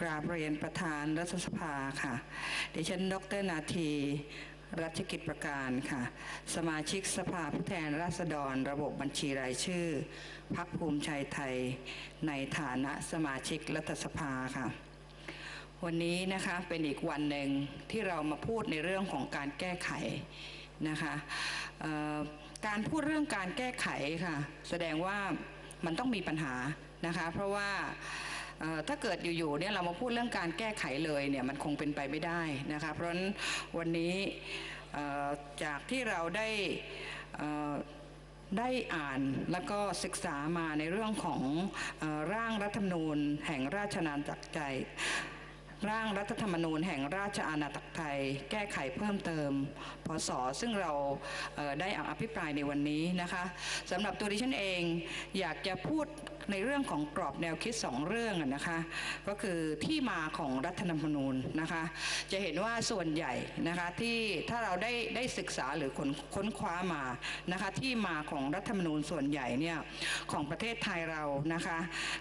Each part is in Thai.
กราบเรียนประธานรัฐสภาค่ะ ดิฉัน ดรนาที รัชกิจประการค่ะ สมาชิกสภาผู้แทนราษฎร ระบบบัญชีรายชื่อ พักภูมิใจไทย ในฐานะสมาชิกรัฐสภาค่ะ วันนี้นะคะเป็นอีกวันหนึ่งที่เรามาพูดในเรื่องของการแก้ไขนะคะการพูดเรื่องการแก้ไขค่ะ แสดงว่ามันต้องมีปัญหานะคะ เพราะว่า ถ้าเกิดอยู่ๆเนี่ยเรามาพูดเรื่องการแก้ไขเลยเนี่ยมันคงเป็นไปไม่ได้นะคะเพราะฉะนั้นวันนี้จากที่เราได้อ่อได้อ่านแล้วก็ศึกษามาในเรื่องของอร่างรัฐธรรมนูญ แห่งราชอาณาจักรไทยร่างรัฐธรรมนูญแห่งราชอาณาจักรไทย แก้ไขเพิ่มเติม พศ ซึ่งเราได้อภิปรายในวันนี้นะคะสำหรับตัวดิฉันเองอยากจะพูด ในเรื่องของกรอบแนวคิดสองเรื่องนะคะก็คือที่มาของรัฐธรรมนูญนะคะจะเห็นว่าส่วนใหญ่นะคะที่ถ้าเราได้ได้ศึกษาหรือค้นค้นคว้ามานะคะที่มาของรัฐธรรมนูญส่วนใหญ่เนี่ยของประเทศไทยเรานะคะ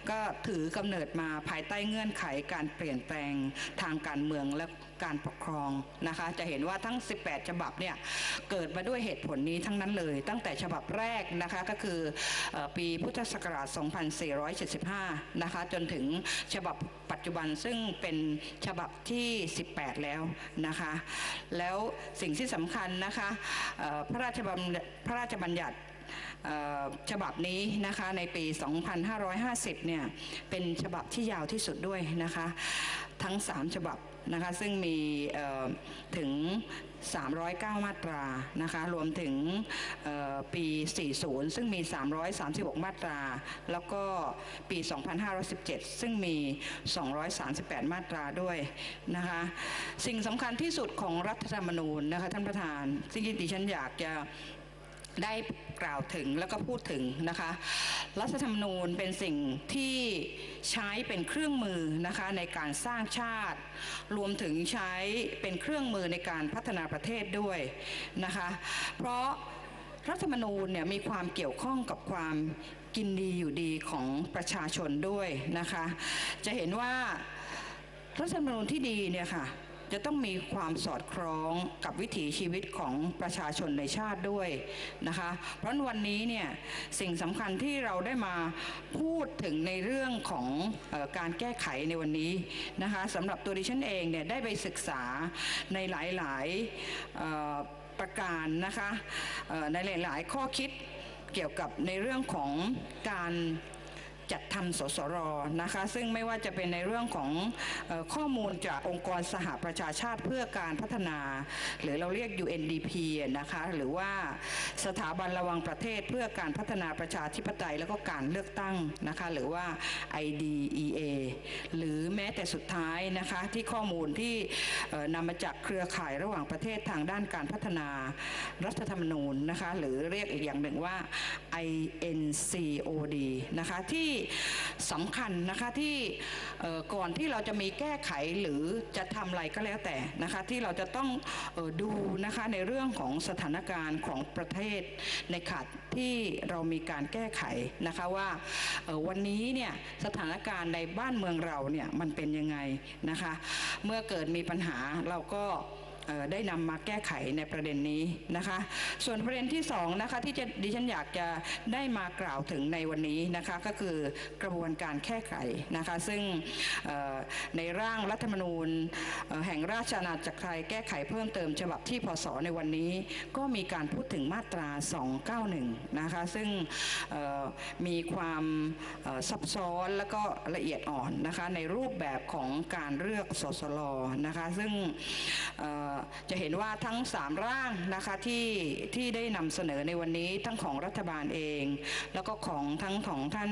ก็ถือกำเนิดมาภายใต้เงื่อนไขการเปลี่ยนแปลงทางการเมืองและ การปกครองนะคะ จะเห็นว่าทั้ง 18 ฉบับเนี่ยเกิดมาด้วยเหตุผลนี้ทั้งนั้นเลย ตั้งแต่ฉบับแรกนะคะก็คือปีพุทธศักราช 2475 นะคะจนถึงฉบับปัจจุบันซึ่งเป็นฉบับที่ 18 แล้วนะคะ แล้วสิ่งที่สำคัญนะคะพระราชบัญพระราชบัญญัติฉบับนี้นะคะในปี 2550 เนี่ยเป็นฉบับที่ยาวที่สุดด้วยนะคะ ทั้ง 3 ฉบับนะคะซึ่งมีเอ่อถึง 309 มาตรานะคะรวมถึงเอ่อปี 40 ซึ่งมี 336 มาตรา แล้วก็ปี 2517 ซึ่งมี 238 มาตราด้วยนะคะสิ่งสำคัญที่สุดของรัฐธรรมนูญนะคะท่านประธาน ซึ่งดิฉันอยากจะ ได้กล่าวถึงแล้วก็พูดถึงนะคะรัฐธรรมนูญเป็นสิ่งที่ใช้เป็นเครื่องมือนะคะในการสร้างชาติ รวมถึงใช้เป็นเครื่องมือในการพัฒนาประเทศด้วยนะคะเพราะรัฐธรรมนูญเนี่ยมีความเกี่ยวข้องกับความกินดีอยู่ดีของประชาชนด้วยนะคะ จะเห็นว่ารัฐธรรมนูญที่ดีเนี่ยค่ะ จะต้องมีความสอดคล้องกับวิถีชีวิตของประชาชนในชาติด้วยนะคะ เพราะวันนี้เนี่ยสิ่งสำคัญที่เราได้มาพูดถึงในเรื่องของออการแก้ไขในวันนี้นะคะสำหรับตัวดิฉันเองเนี่ยได้ไปศึกษาในหลายๆประการนะคะในหลาย ๆ ข้อคิดเกี่ยวกับในเรื่องของการ จัดทำสสรนะคะ ซึ่งไม่ว่าจะเป็นในเรื่องของข้อมูลจากองค์กรสหประชาชาติเพื่อการพัฒนา หรือเราเรียก UNDP นะคะหรือว่าสถาบันระวังประเทศเพื่อการพัฒนาประชาธิปไตยแล้วก็การเลือกตั้งนะคะหรือว่า IDEA หรือแม้แต่สุดท้ายนะคะที่ข้อมูลที่นำมาจากเครือข่ายระหว่างประเทศทางด้านการพัฒนารัฐธรรมนูญนะคะหรือเรียกอีกอย่างหนึ่งว่า INCOD นะคะที่สำคัญนะคะที่ก่อนที่เราจะมีแก้ไขหรือจะทำอะไรก็แล้วแต่นะคะที่เราจะต้องออดูนะคะในเรื่องของสถานการณ์ของประเทศในขัดที่เรามีการแก้ไขนะคะว่าวันนี้เนี่ยสถานการณ์ในบ้านเมืองเราเนี่ยมันเป็นยังไงนะคะเมื่อเกิดมีปัญหาเราก็ ได้นำมาแก้ไขในประเด็นนี้นะคะ ส่วนประเด็นที่สองนะคะที่จะดิฉันอยากจะได้มากล่าวถึงในวันนี้นะคะก็คือกระบวนการแก้ไขนะคะซึ่งในร่างรัฐธรรมนูญแห่งราชอาณาจักรไทยแก้ไขเพิ่มเติมฉบับที่พศในวันนี้ ก็มีการพูดถึงมาตรา 291 นะคะซึ่งมีความซับซ้อนแล้วก็ละเอียดอ่อนนะคะในรูปแบบของการเลือกสสลนะคะซึ่งเอ่อจะเห็นว่าทั้ง 3 ร่างนะคะที่ที่ได้นำเสนอในวันนี้ทั้งของรัฐบาลเอง แล้วก็ของทั้งของท่าน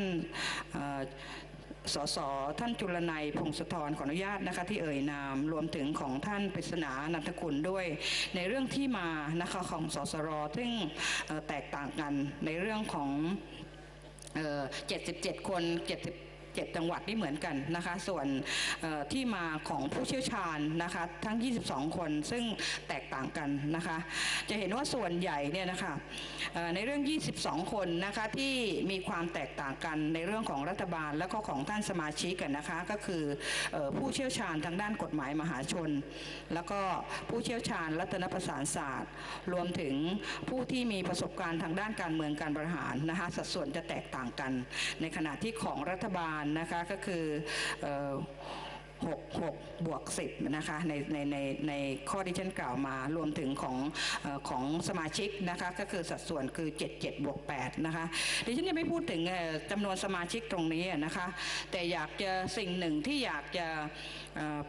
สสท่านจุลนัยพงศธรขออนุญาตนะคะที่เอ่ยนามรวมถึงของท่านปริศนานันทกุลด้วย ในเรื่องที่มานะคะของสสรซึ่งแตกต่างกันในเรื่องของเอ่อ77 คน 70 7 จังหวัดนี่เหมือนกันนะคะ ส่วนที่มาของผู้เชี่ยวชาญนะคะทั้ง 22 คนซึ่งแตกต่างกันนะคะ จะเห็นว่าส่วนใหญ่เนี่ยนะคะในเรื่อง 22 คนนะคะที่มีความแตกต่างกันในเรื่องของรัฐบาลและก็ของท่านสมาชิกกันนะคะก็คือเอ่อผู้เชี่ยวชาญทางด้านกฎหมายมหาชน แล้วก็ผู้เชี่ยวชาญรัฐนประสานศาสตร์ รวมถึงผู้ที่มีประสบการณ์ทางด้านการเมืองการบริหารนะคะสัดส่วนจะแตกต่างกัน ในขณะที่ของรัฐบาลนะคะก็คือ6 6บวก10นะคะในในในในข้อที่ฉันกล่าวมารวมถึงของอของสมาชิกนะคะก็คือสัดส่วนคือ 7 7บวก8นะคะดิฉันยังไม่พูดถึงจำนวนสมาชิกตรงนี้นะคะแต่อยากจะสิ่งหนึ่งที่อยากจะ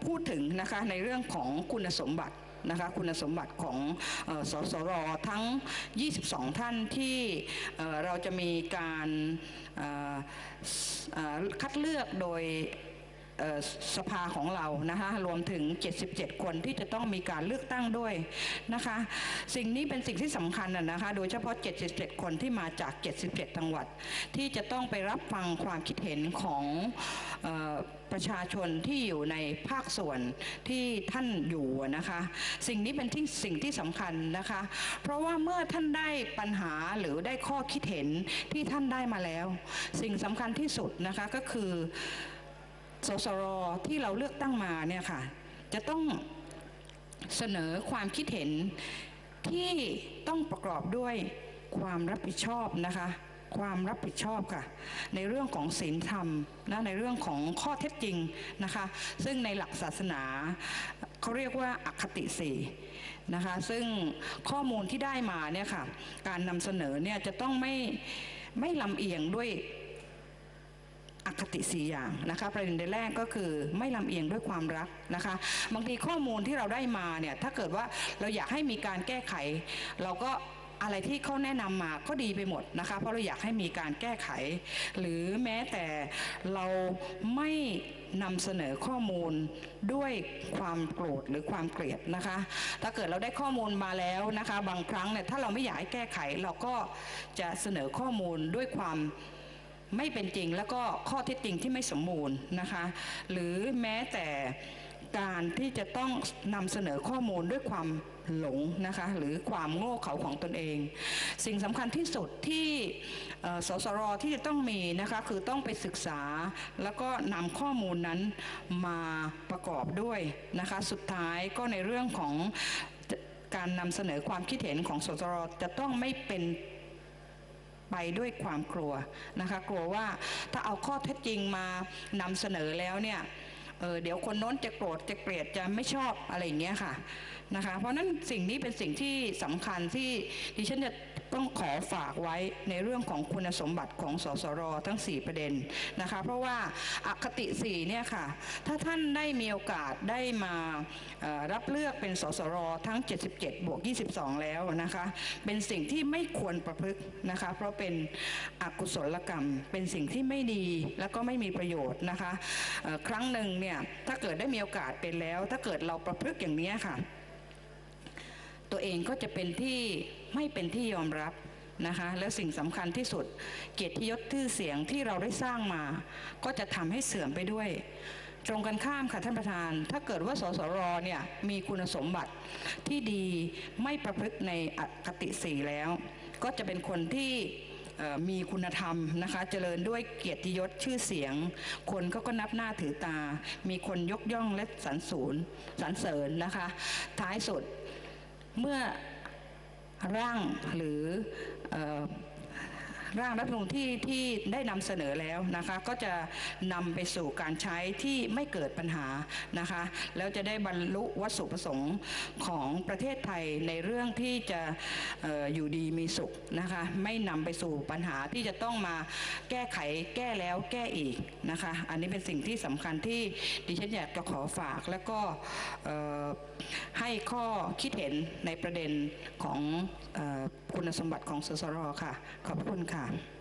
พูดถึงนะคะในเรื่องของคุณสมบัติ นะคะคุณสมบัติของเออสสรทั้ง 22 ท่านที่เเราจะมีการคัดเลือกโดย สภาของเรานะคะรวมถึง 77 คนที่จะต้องมีการเลือกตั้งด้วยนะคะ สิ่งนี้เป็นสิ่งที่สำคัญนะนะคะ โดยเฉพาะ 77 คนที่มาจาก 77 จังหวัด ที่จะต้องไปรับฟังความคิดเห็นของออประชาชนที่อยู่ในภาคส่วนที่ท่านอยู่นะคะ สิ่งนี้เป็นที่สิ่งที่สำคัญนะคะ เพราะว่าเมื่อท่านได้ปัญหาหรือได้ข้อคิดเห็นที่ท่านได้มาแล้ว สิ่งสำคัญที่สุดนะคะก็คือ สสรที่เราเลือกตั้งมาเนี่ยค่ะ จะต้องเสนอความคิดเห็นที่ต้องประกอบด้วยความรับผิดชอบนะคะ ความรับผิดชอบค่ะ ในเรื่องของศีลธรรมนะในเรื่องของข้อเท็จจริงนะคะ ซึ่งในหลักศาสนาเขาเรียกว่าอคติสีนะคะซึ่งข้อมูลที่ได้มาเนี่ยค่ะ การนำเสนอเนี่ยจะต้องไม่ไม่ลำเอียงด้วย อคติสี่อย่างนะคะประเด็นแรกก็คือไม่ลำเอียงด้วยความรักนะคะบางทีข้อมูลที่เราได้มาเนี่ยถ้าเกิดว่าเราอยากให้มีการแก้ไข เราก็อะไรที่เขาแนะนำมาก็ดีไปหมดนะคะเพราะเราอยากให้มีการแก้ไข หรือแม้แต่เราไม่นำเสนอข้อมูลด้วยความโกรธหรือความเกลียดนะคะ ถ้าเกิดเราได้ข้อมูลมาแล้วนะคะ บางครั้งเนี่ยถ้าเราไม่อยากให้แก้ไข เราก็จะเสนอข้อมูลด้วยความ ไม่เป็นจริงแล้วก็ข้อเท็จจริงที่ไม่สมบูรณ์นะคะ หรือแม้แต่การที่จะต้องนำเสนอข้อมูลด้วยความหลงนะคะหรือความโง่เขลาของตนเอง สิ่งสำคัญที่สุดที่สสรที่จะต้องมีนะคะคือต้องไปศึกษาแล้วก็นำข้อมูลนั้นมาประกอบด้วยนะคะสุดท้ายก็ในเรื่องของการนำเสนอความคิดเห็นของสสรจะต้องไม่เป็น ไปด้วยความกลัวนะคะกลัวว่าถ้าเอาข้อเท็จจริงมานำเสนอแล้วเนี่ยเออเดี๋ยวคนโน้นจะโกรธจะเกลียดจะไม่ชอบอะไรอย่างเงี้ยค่ะนะคะเพราะฉะนั้นสิ่งนี้เป็นสิ่งที่สำคัญที่ดิฉันจะ ต้องขอฝากไว้ในเรื่องของคุณสมบัติของสสรทั้ง 4 ประเด็นนะคะเพราะว่าอคติ4เนี่ยค่ะถ้าท่านได้มีโอกาสได้มารับเลือกเป็นสสรทั้ง 77 บวก 22 แล้วนะคะเป็นสิ่งที่ไม่ควรประพฤกษ์นะคะเพราะเป็นอกุศลกรรม เป็นสิ่งที่ไม่ดีแล้วก็ไม่มีประโยชน์นะคะครั้งหนึ่งเนี่ยถ้าเกิดได้มีโอกาสเป็นแล้ว ถ้าเกิดเราประพฤกษ์อย่างนี้ค่ะ ตัวเองก็จะเป็นที่ ไม่เป็นที่ยอมรับนะคะและสิ่งสำคัญที่สุด เกียรติยศชื่อเสียงที่เราได้สร้างมา ก็จะทำให้เสื่อมไปด้วย ตรงกันข้ามค่ะท่านประธาน ถ้าเกิดว่าสสรเนี่ยมีคุณสมบัติที่ดีไม่ประพฤติในอคติสีแล้ว ก็จะเป็นคนที่มีคุณธรรมนะคะเจริญด้วยเกียรติยศชื่อเสียง คนก็ก็นับหน้าถือตา มีคนยกย่องและสรรสริญสรรเสริญนะคะ ท้ายสุดเมื่อ ร่างหรืออ ร่างรัฐธรรมนูญที่ที่ได้นำเสนอแล้วนะคะก็จะนำไปสู่การใช้ที่ไม่เกิดปัญหานะคะแล้วจะได้บรรลุวัตถุประสงค์ของประเทศไทยในเรื่องที่จะอออยู่ดีมีสุขนะคะไม่นำไปสู่ปัญหาที่จะต้องมาแก้ไขแก้แล้วแก้อีกนะคะอันนี้เป็นสิ่งที่สำคัญที่ดิฉันอยากจะขอฝากแล้วก็ให้ข้อคิดเห็นในประเด็นของออคุณสมบัติของสสรค่ะ ขอบพระคุณค่ะ